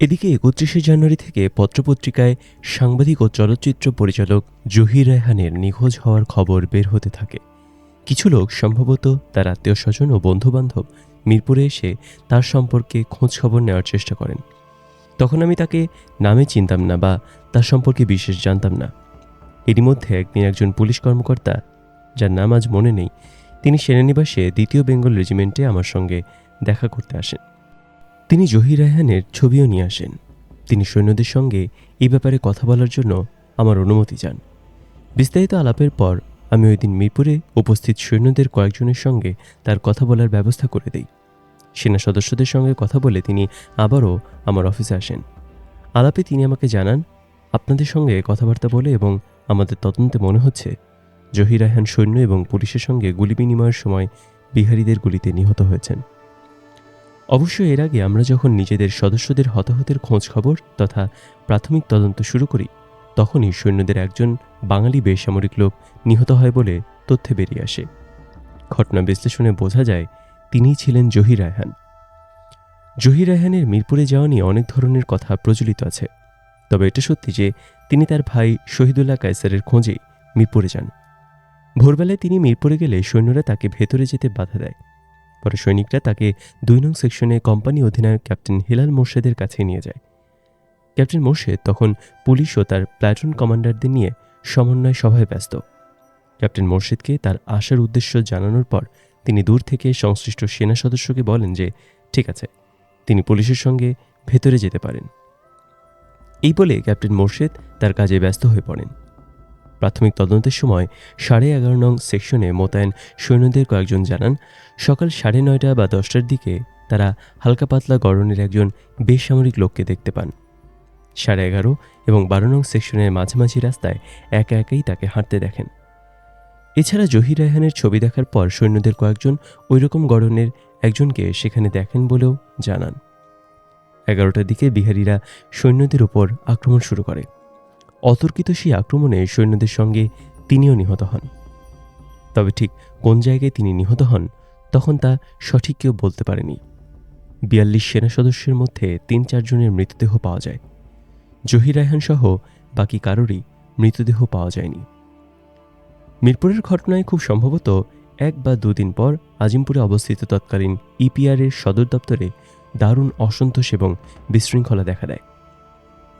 এদিকে একত্রিশে জানুয়ারি থেকে পত্রপত্রিকায় সাংবাদিক ও চলচ্চিত্র পরিচালক জহির রায়হানের নিখোঁজ হওয়ার খবর বের হতে থাকে। কিছু লোক সম্ভবত তার আত্মীয় স্বজন ও বন্ধুবান্ধব মিরপুরে এসে তার সম্পর্কে খোঁজ খবর নেওয়ার চেষ্টা করেন। তখন আমি তাকে নামে চিনতাম না বা তার সম্পর্কে বিশেষ জানতাম না। এরই মধ্যে একদিন একজন পুলিশ কর্মকর্তা, যার নাম আজ মনে নেই, তিনি সেনানিবাসে দ্বিতীয় বেঙ্গল রেজিমেন্টে আমার সঙ্গে দেখা করতে আসেন। তিনি জহির রায়হানের ছবিও নিয়ে আসেন। তিনি সৈন্যদের সঙ্গে এই ব্যাপারে কথা বলার জন্য আমার অনুমতি চান। বিস্তারিত আলাপের পর আমি ওই দিন মিরপুরে উপস্থিত সৈন্যদের কয়েকজনের সঙ্গে তার কথা বলার ব্যবস্থা করে দেই। সেনা সদস্যদের সঙ্গে কথা বলে তিনি আবারও আমার অফিসে আসেন। আলাপে তিনি আমাকে জানান, আপনাদের সঙ্গে কথাবার্তা বলে এবং আমাদের তদন্তে মনে হচ্ছে জহির রায়হান সৈন্য এবং পুলিশের সঙ্গে গুলি বিনিময়ের সময় বিহারীদের গুলিতে নিহত হয়েছেন। অবশ্য এর আগে আমরা যখন নিজেদের সদস্যদের হতাহতের খোঁজ খবর তথা প্রাথমিক তদন্ত শুরু করি, তখনই সৈন্যদের একজন বাঙালি বেসামরিক লোক নিহত হয় বলে তথ্যে বেরিয়ে আসে। ঘটনা বিশ্লেষণে বোঝা যায়, তিনিই ছিলেন জহির রায়হান। জহির রায়হানের মিরপুরে যাওয়া নিয়ে অনেক ধরনের কথা প্রচলিত আছে। তবে এটা সত্যি যে, তিনি তার ভাই শহীদুল্লাহ কায়সারের খোঁজে মিরপুরে যান। ভোরবেলায় তিনি মিরপুরে গেলে সৈন্যরা তাকে ভেতরে যেতে বাধা দেয়। পরে সৈনিকরা তাকে দুই নং সেকশনে কোম্পানি অধিনায়ক ক্যাপ্টেন হিলাল মোর্শেদের কাছে নিয়ে যায়। ক্যাপ্টেন মোর্শেদ তখন পুলিশ ও তার প্ল্যাটুন কমান্ডারদের নিয়ে সমন্বয় সভায় ব্যস্ত। ক্যাপ্টেন মোর্শেদকে তার আসার উদ্দেশ্য জানানোর পর তিনি দূর থেকে সংশ্লিষ্ট সেনা সদস্যকে বলেন যে, ঠিক আছে, তিনি পুলিশের সঙ্গে ভেতরে যেতে পারেন। এই বলে ক্যাপ্টেন মোর্শেদ তার কাজে ব্যস্ত হয়ে পড়েন। প্রাথমিক তদন্তের সময় সাড়ে এগারো নং সেকশনে মোতায়েন সৈন্যদের কয়েকজন জানান, সকাল সাড়ে নয়টা বা দশটার দিকে তারা হালকা পাতলা গড়নের একজন বেসামরিক লোককে দেখতে পান। সাড়ে এগারো এবং বারো নং সেকশনের মাঝামাঝি রাস্তায় একা একাই তাকে হাঁটতে দেখেন। এছাড়া জহির রায়হানের ছবি দেখার পর সৈন্যদের কয়েকজন ওইরকম গড়নের একজনকে সেখানে দেখেন বলেও জানান। এগারোটার দিকে বিহারীরা সৈন্যদের ওপর আক্রমণ শুরু করে। অতর্কিত সেই আক্রমণে সৈন্যদের সঙ্গে তিনিও নিহত হন। তবে ঠিক কোন জায়গায় তিনি নিহত হন, তখন তা সঠিক কেউ বলতে পারেনি। বিয়াল্লিশ সেনা সদস্যের মধ্যে তিন চারজনের মৃতদেহ পাওয়া যায়। জহির রায়হান সহ বাকি কারোরই মৃতদেহ পাওয়া যায়নি। মিরপুরের ঘটনায় খুব সম্ভবত এক বা দুদিন পর আজিমপুরে অবস্থিত তৎকালীন ইপিআরের সদর দপ্তরে দারুণ অসন্তোষ এবং বিশৃঙ্খলা দেখা দেয়।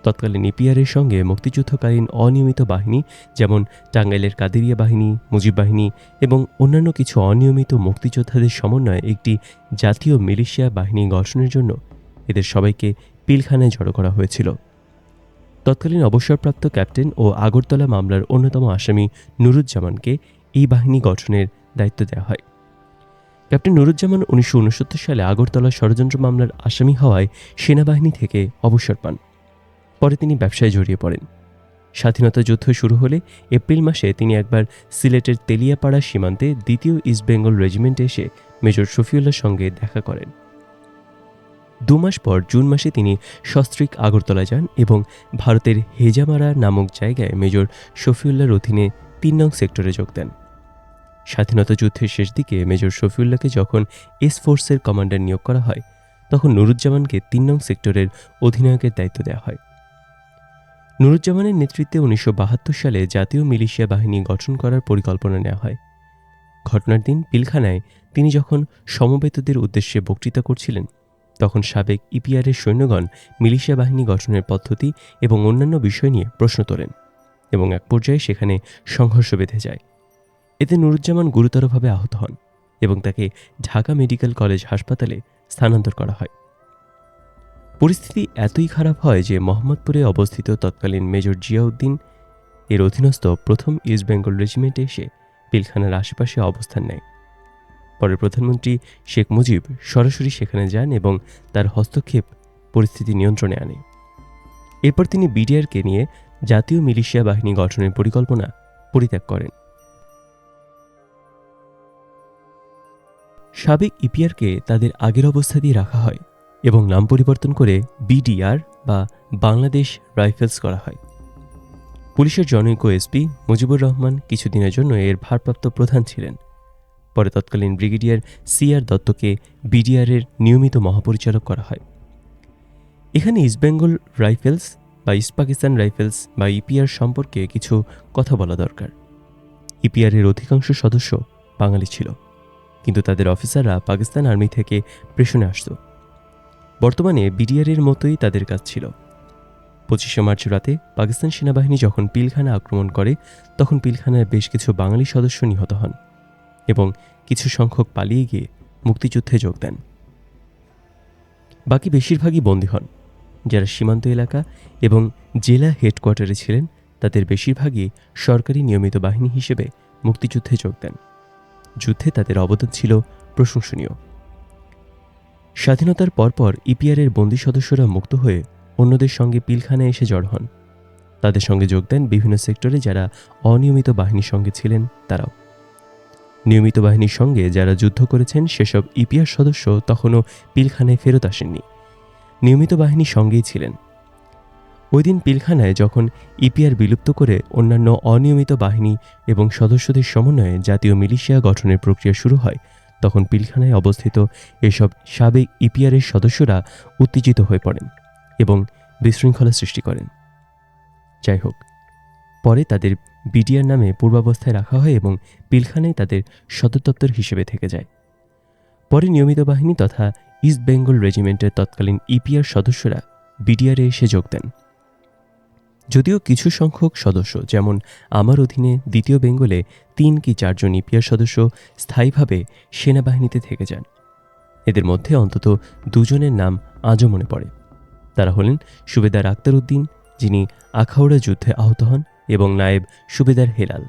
তৎকালীন ইপিআরের সঙ্গে মুক্তিযুদ্ধকালীন অনিয়মিত বাহিনী, যেমন টাঙ্গাইলের কাদেরিয়া বাহিনী, মুজিব বাহিনী এবং অন্যান্য কিছু অনিয়মিত মুক্তিযোদ্ধাদের সমন্বয়ে একটি জাতীয় মিলিশিয়া বাহিনী গঠনের জন্য এদের সবাইকে পিলখানায় জড়ো করা হয়েছিল। তৎকালীন অবসরপ্রাপ্ত ক্যাপ্টেন ও আগরতলা মামলার অন্যতম আসামি নুরুজ্জামানকে এই বাহিনী গঠনের দায়িত্ব দেওয়া হয়। ক্যাপ্টেন নুরুজ্জামান উনিশশো উনসত্তর সালে আগরতলা ষড়যন্ত্র মামলার আসামি হওয়ায় সেনাবাহিনী থেকে অবসর পান। পরে তিনি ব্যবসায় জড়িয়ে পড়েন। স্বাধীনতা যুদ্ধ শুরু হলে এপ্রিল মাসে তিনি একবার সিলেটের তেলিয়াপাড়া সীমান্তে দ্বিতীয় ইস্ট বেঙ্গল রেজিমেন্টে এসে মেজর শফিউল্লার সঙ্গে দেখা করেন। দু মাস পর জুন মাসে তিনি সস্ত্রিক আগরতলা যান এবং ভারতের হেজামারা নামক জায়গায় মেজর শফিউল্লার অধীনে তিন নং সেক্টরে যোগ দেন। স্বাধীনতা যুদ্ধের শেষ দিকে মেজর শফিউল্লাহকে যখন এস ফোর্সের কমান্ডার নিয়োগ করা হয়, তখন নুরুজ্জামানকে তিন নং সেক্টরের অধিনায়কের দায়িত্ব দেওয়া হয়। নুরুজ্জামানের নেতৃত্বে উনিশশো বাহাত্তর সালে জাতীয় মিলিশিয়া বাহিনী গঠন করার পরিকল্পনা নেওয়া হয়। ঘটনার দিন পিলখানায় তিনি যখন সমবেতদের উদ্দেশ্যে বক্তৃতা করছিলেন, তখন সাবেক ইপিআরের সৈন্যগণ মিলিশিয়া বাহিনী গঠনের পদ্ধতি এবং অন্যান্য বিষয় নিয়ে প্রশ্ন তোলেন এবং এক পর্যায়ে সেখানে সংঘর্ষ বেঁধে যায়। এতে নুরুজ্জামান গুরুতরভাবে আহত হন এবং তাকে ঢাকা মেডিকেল কলেজ হাসপাতালে স্থানান্তর করা হয়। পরিস্থিতি এতই খারাপ হয় যে মোহাম্মদপুরে অবস্থিত তৎকালীন মেজর জিয়াউদ্দিন এর অধীনস্থ প্রথম ইস্ট বেঙ্গল রেজিমেন্টে এসে পিলখানার আশেপাশে অবস্থান নেয়। পরে প্রধানমন্ত্রী শেখ মুজিব সরাসরি সেখানে যান এবং তার হস্তক্ষেপ পরিস্থিতি নিয়ন্ত্রণে আনে। এরপর তিনি বিডিআরকে নিয়ে জাতীয় মিলিশিয়া বাহিনী গঠনের পরিকল্পনা পরিত্যাগ করেন। সাবেক ইপিআরকে তাদের আগের অবস্থাতেই রাখা হয়। এবং নাম পরিবর্তন করে বিডিআর বা বাংলাদেশ রাইফেলস করা হয়। পুলিশের জনৈক এসপি মুজিবুর রহমান কিছুদিনের জন্য এর ভারপ্রাপ্ত প্রধান ছিলেন। পরে তৎকালীন ব্রিগেডিয়ার সি আর দত্তকে বিডিআরের নিয়মিত মহাপরিচালক করা হয়। এখানে ইস্টবেঙ্গল রাইফেলস বা ইস্ট পাকিস্তান রাইফেলস বা ইপিআর সম্পর্কে কিছু কথা বলা দরকার। ইপিআরের অধিকাংশ সদস্য বাঙালি ছিল, কিন্তু তাদের অফিসাররা পাকিস্তান আর্মি থেকে প্রেষণে আসত। বর্তমানে বিডিআরের মতোই তাদের কাজ ছিল। পঁচিশে মার্চ রাতে পাকিস্তান সেনাবাহিনী যখন পিলখানা আক্রমণ করে, তখন পিলখানার বেশ কিছু বাঙালি সদস্য নিহত হন এবং কিছু সংখ্যক পালিয়ে গিয়ে মুক্তিযুদ্ধে যোগ দেন। বাকি বেশিরভাগই বন্দী হন। যারা সীমান্ত এলাকা এবং জেলা হেডকোয়ার্টারে ছিলেন, তাদের বেশিরভাগই সরকারি নিয়মিত বাহিনী হিসেবে মুক্তিযুদ্ধে যোগ দেন। যুদ্ধে তাদের অবদান ছিল প্রশংসনীয়। স্বাধীনতার পরপর ইপিআরের বন্দী সদস্যরা মুক্ত হয়ে অন্যদের সঙ্গে পিলখানায় এসে জড় হন। তাদের সঙ্গে যোগ দেন বিভিন্ন সেক্টরে যারা অনিয়মিত বাহিনীর সঙ্গে ছিলেন তারাও। নিয়মিত বাহিনীর সঙ্গে যারা যুদ্ধ করেছেন সেসব ইপিআর সদস্য তখনও পিলখানায় ফেরত আসেননি। নিয়মিত বাহিনীর সঙ্গেই ছিলেন। ওই দিন পিলখানায় যখন ইপিআর বিলুপ্ত করে অন্যান্য অনিয়মিত বাহিনী এবং সদস্যদের সমন্বয়ে জাতীয় মিলিশিয়া গঠনের প্রক্রিয়া শুরু হয় তখন পিলখানায় অবস্থিত এসব সাবেক ইপিআরের সদস্যরা উত্তেজিত হয়ে পড়েন এবং বিশৃঙ্খলা সৃষ্টি করেন। যাই হোক, পরে তাদের বিডিআর নামে পূর্বাবস্থায় রাখা হয় এবং পিলখানায় তাদের সদর দপ্তর হিসেবে থেকে যায়। পরে নিয়মিত বাহিনী তথা ইস্ট বেঙ্গল রেজিমেন্টের তৎকালীন ইপিআর সদস্যরা বিডিআরে এসে যোগ দেন। যদিও কিছু সংখ্যক সদস্য, যেমন আমার অধীনে দ্বিতীয় বেঙ্গলে তিন কি চারজন ইপিআর সদস্য স্থায়ীভাবে সেনাবাহিনীতে থেকে যান। এদের মধ্যে অন্তত দুজনের নাম আজও মনে পড়ে। তারা হলেন সুবেদার আক্তার উদ্দিন, যিনি আখাউড়া যুদ্ধে আহত হন, এবং নায়েব সুবেদার হেলাল।